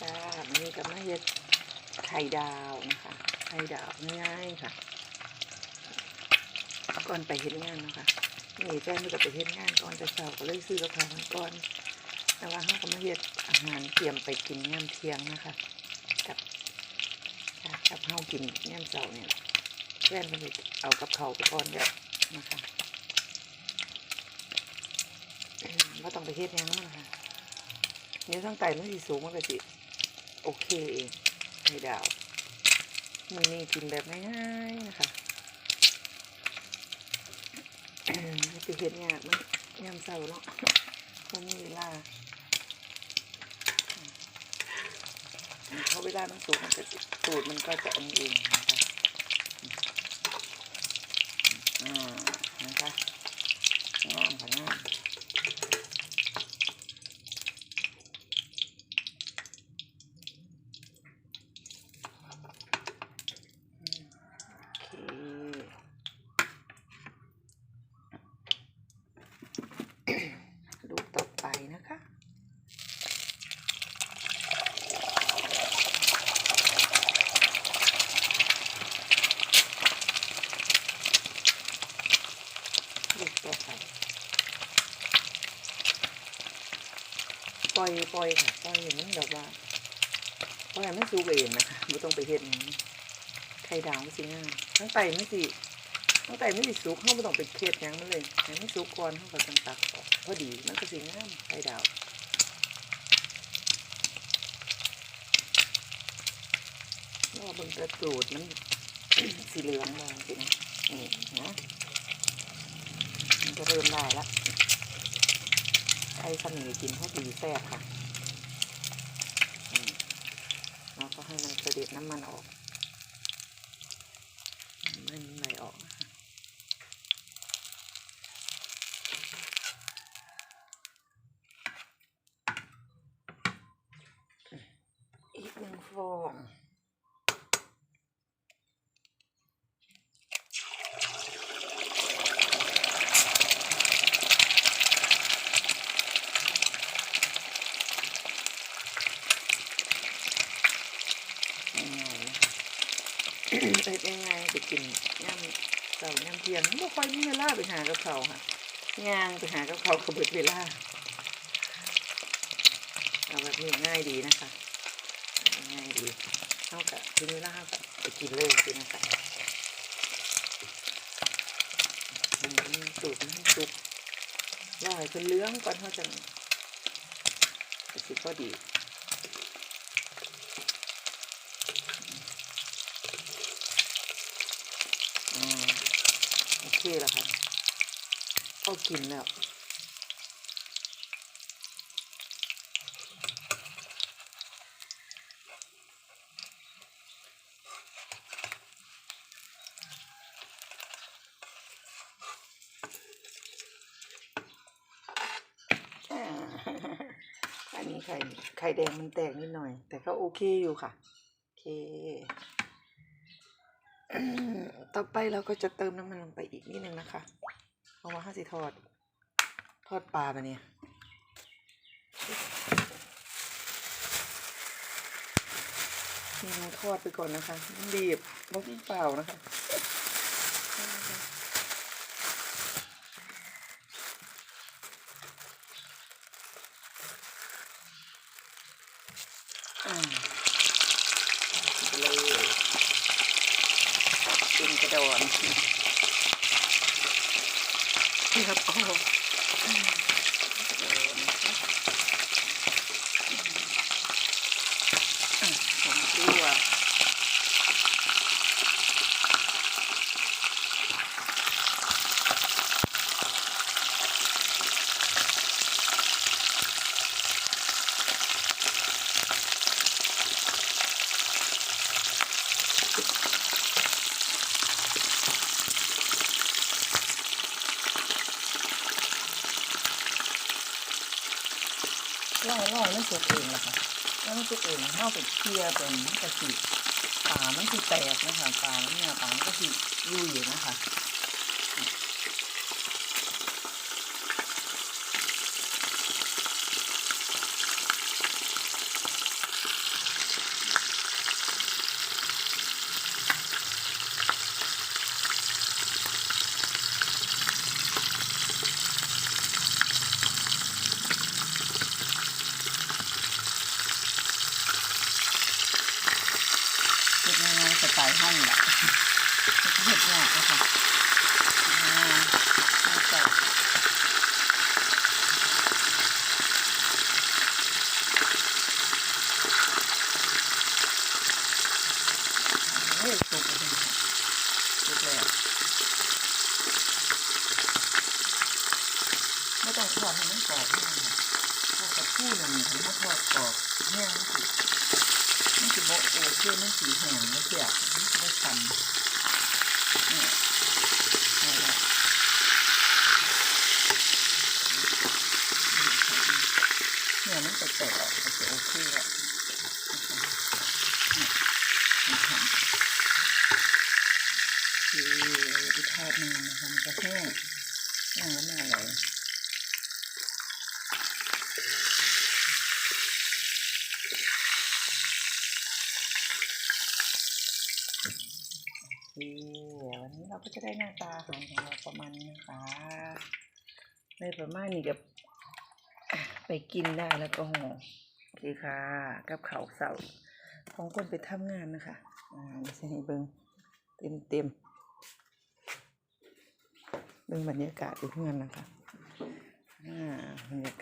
จ้ามันนี้ก็มาเฮ็ดไข่ดาวนะคะ ไข่ดาวง่ายๆค่ะ ก่อนไปเฮ็ดงานนะคะนี่แฟนมันก็ไปเฮ็ดงานก่อนแต่เช้าก็เลยซื้อกับข้าวมันก่อน แต่ว่าเขาก็มาเฮ็ดอาหารเตรียมไปกินยามเที่ยงนะคะ กับค่ะกับเฮากินยามเช้าเนี่ยแฟนมันก็เอากับเขาไปก่อนแล้วนะคะอืมบ่ต้องไปเฮ็ดหยังมันค่ะ นื้อทั้งไก่มันสีสูงมันก็สิ โอเคเองไข่ดาวมันมีกินแบบง่ายๆนะคะไม่ไปเห็นยากมันยามเสาร์เนาะเพราะมีเวลาเพราเวลามันสูงมันก็สิสูตรมันก็จะอันเองนะคะอ่านะคะงามค่ะงาม โอเค ลูกต่อไปนะคะ ลูกต่อไป ปล่อยปล่อยค่ะปล่อยอย่างนี้แบบว่าปล่อยมันสูบเองนะคะไม่ต้องไปเฮ็ดหยังไข่ดาวสิง่ายทั้งไตไม่สิทั้งไตไม่สิสุกเขาไม่ต้องไปเครียดยังมันเลยให้มันสุกก่อนเขาก็จังตักออกพอดีมันก็สิง่ายไข่ดาวรอเบิ่งกระตูดมันสีเหลืองแล้วสินะนี่นะมันก็เริ่มได้ละ ไข่ขมิ้นกินพอดีแซ่บค่ะแล้วก็ให้มันกระเด็ดน้ำมันออก มันไหลออกนะคะอีกหนึ่งฟองง่ายๆนะคะ เอ็ดง่ายๆไปกินย่ำเสาย่ำเทียงไม่ค่อยมีเวลาไปหากับเขาค่ะย่างไปหากับเขาเขาเบิดเวลาเอาแบบนี้ง่ายดีนะคะง่ายดีเท่ากับถึงเวลาก็ไปกินเลยสินะคะอืมสูตรมันสุกรอให้เป็นเลื้องก่อนเขาจะจะสิพอดี อืมโอ เคแล้วครับก็กินแล้วอ่าอันนี้ไข่ไข่แดงมันแตกนิดหน่อย แต่ก็โอเคอยู่ค่ะ โอเค ต่อไปเราก็จะเติมน้ำมันลงไปอีกนิดนึงนะคะ เพราะว่าห้าสิทอด ทอดปลาไปเนี่ยนี่เราทอดไปก่อนนะคะมันดีบไม่เปล่านะคะอ่าเลยกิน กระโดนครับโอ้อืมกระโดนนะคะอะผมตัว ร่อยร่อยไม่สุกเองนะคะแล้วมันสุกเองเข้าไปเคลียร์เป็นกระสีปลามันคือแตกนะคะปลาเนี่ยปลามันก็คือยุ่ยนะคะ ท่านแหละเห็ดหยาบนะคะอ่าไม่ใส่เฮ้ยสุกแล้วค่ะสุกแล้วไม่ต้องทอดให้มันกรอบมากค่ะถ้ากับคู่หนึ่งถ้าทอดกรอบแห้งนสิมันจะ บอกโอเคมันสีแห้งมันเสียมันไม่ชันเนี่ยเอาละเนี่ยมันจะแตกออกก็จะโอเคแล้วนะคะคือทอดมันนะคะมันจะแห้งแห้งแล้วไม่อร่อย วันนี้เราก็จะได้หน้าตาอาหารของเราประมาณนี้นะคะในประมาณนี้กับไปกินได้แล้วก็ห่อโอเคค่ะ กับเขาเสาของคนไปทำงานนะคะอ่าดิฉันให้เบิงเต็มเต็มเบิงบรรยากาศอยู่เพื่อนนะคะอ่าบรรยาก